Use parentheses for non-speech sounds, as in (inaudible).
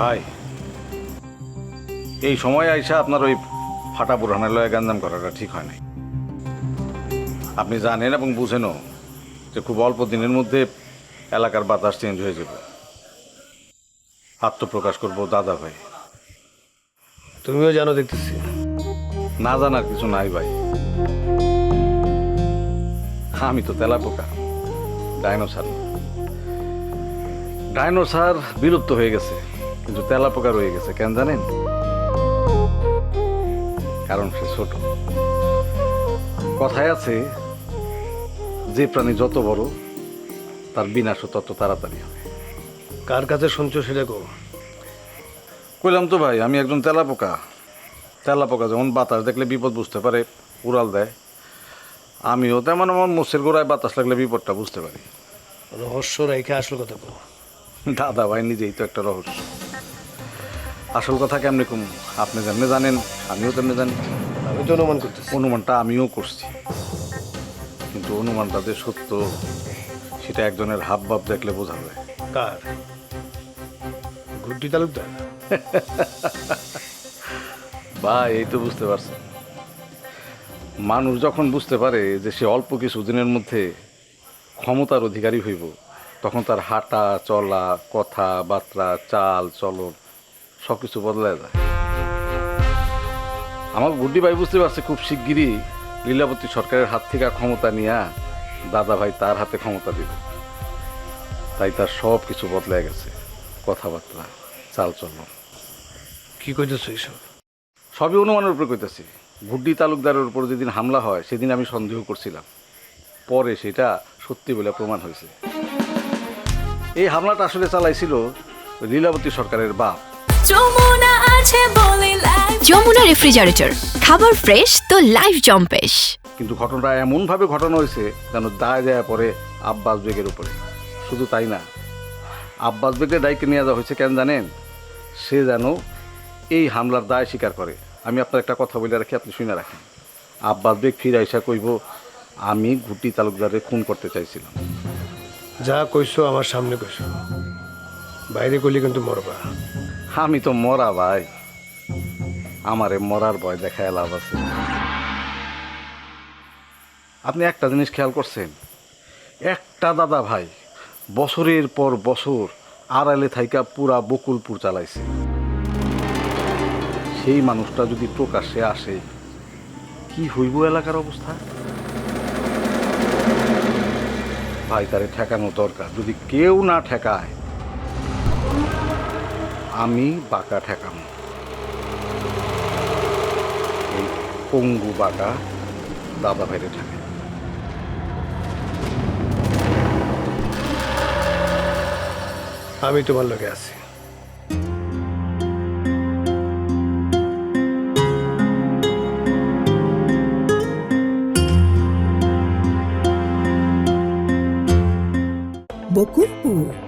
ভাই এই সময় আইসা আপনার ওই ফাটা বুড়ানের লয়ে গাঞ্জাম করাটা ঠিক হয় নাই। আপনি জানেন এবং বুঝেনও যে খুব অল্প দিনের মধ্যে এলাকার বাতাস চেঞ্জ হয়ে যাবে। আত্মপ্রকাশ করব দাদা ভাই। তুমিও জানো দেখতেছি। না জানার কিছু নাই ভাই। আমি তো তেলা পোকা ডাইনোসার। ডাইনোসার বিলুপ্ত হয়ে গেছে। কিন্তু তেলা পোকা রয়ে গেছে কেন জানেন? কারণ সে ছোট। কথায় আছে যে প্রাণী যত বড় তার বিনাশও তত তাড়াতাড়ি হবে কার কাছে শুনছো সেটা কো কইলাম তো ভাই আমি একজন তেলা পোকা তেলা পোকা যেমন বাতাস দেখলে বিপদ বুঝতে পারে উড়াল দেয়। আমিও তেমন আমার মোষের গোড়ায় বাতাস লাগলে বিপদটা বুঝতে পারি। রহস্য রেখে আসল কথা দাদা ভাই নিজেই তো একটা রহস্য। আসল কথা কেমনি কম? আপনি যেমনি জানেন আমিও তেমনি জানি। আমি তো অনুমান করতেছি। অনুমানটা আমিও করছি। কিন্তু অনুমানটা যে সত্য সেটা একজনের হাব ভাব দেখলে বোঝা যায়। কার? গুড্ডি তালুকদার? (laughs) বা এই তো বুঝতে পারছেন। মানুষ যখন বুঝতে পারে যে সে অল্প কিছু দিনের মধ্যে ক্ষমতার অধিকারী হইব তখন তার হাঁটা চলা কথা কথাবার্তা চাল চলন সব কিছু বদলায় যায়। আমার গুড্ডি ভাই বুঝতে পারছে খুব শিগগিরই লীলাবতী সরকারের হাত থেকে ক্ষমতা নিয়ে দাদা ভাই তার হাতে ক্ষমতা দিবে। তাই তার সব কিছু বদলায় গেছে। কথাবার্তা চাল চলন কি কইতেছো এইসব? সবই অনুমানের উপরে কইতেছি। গুড্ডি তালুকদারের উপর যেদিন হামলা হয় সেদিন আমি সন্দেহ করছিলাম। পরে সেটা সত্যি বলে প্রমাণ হয়েছে। এই হামলাটা আসলে চালাইছিল লীলাবতী সরকারের বাপ। যমুনা আছে বলে লাইফ যমুনা রেফ্রিজারেটর খাবার ফ্রেশ তো লাইফ জম্পেশ। কিন্তু ঘটনাটা এমনভাবে ঘটানো হয়েছে যেন দায় দেয়া পরে আব্বাস বেগের উপরে। শুধু তাই না আব্বাস বেগের দায়কে নিয়ে যাওয়া হয়েছে কেন জানেন? সে যেন এই হামলার দায় স্বীকার করে। আমি আপনার একটা কথা বলে রাখি আপনি শুনে রাখেন। আব্বাস বেগ ফিরে আইসা কইব আমি গুটি তালুকদারে খুন করতে চাইছিলাম। যা কইছো আমার সামনে কইছো। বাইরে কইলে কিন্তু মরবা। আমি তো মরা ভাই। আমারে মরার ভয় দেখায় লাভ আছে। আপনি একটা জিনিস খেয়াল করছেন? একটা দাদা ভাই বছরের পর বছর আড়ালে থাইকা পুরা বকুলপুর চালাইছে। সেই মানুষটা যদি প্রকাশ্যে আসে, কি হইব এলাকার অবস্থা? ভাই তারে ঠেকানো দরকার। যদি কেউ না ঠেকায় আমি বাঁকা ঠেকানো এই পঙ্গু বাঁকা দাদা ভাইরে ঠেকে। আমি তোমার লগে আছি। বকুলপুর।